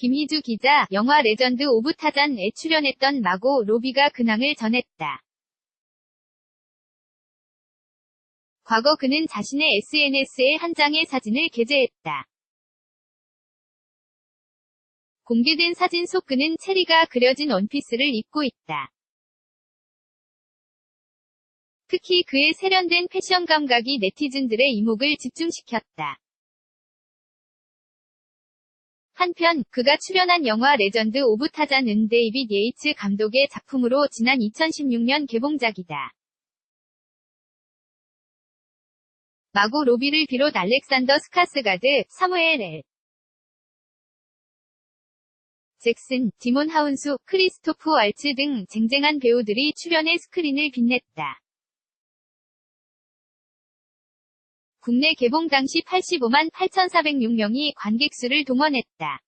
김희주 기자, 영화 레전드 오브 타잔에 출연했던 마고 로비가 근황을 전했다. 과거 그는 자신의 SNS에 한 장의 사진을 게재했다. 공개된 사진 속 그는 체리가 그려진 원피스를 입고 있다. 특히 그의 세련된 패션 감각이 네티즌들의 이목을 집중시켰다. 한편 그가 출연한 영화 레전드 오브 타잔은 데이빗 예이츠 감독의 작품으로 지난 2016년 개봉작이다. 마고 로비를 비롯 알렉산더 스카스가드, 사무엘 엘. 잭슨, 디몬 하운수, 크리스토프 왈츠 등 쟁쟁한 배우들이 출연해 스크린을 빛냈다. 국내 개봉 당시 85만 8,406명이 관객 수를 동원했다.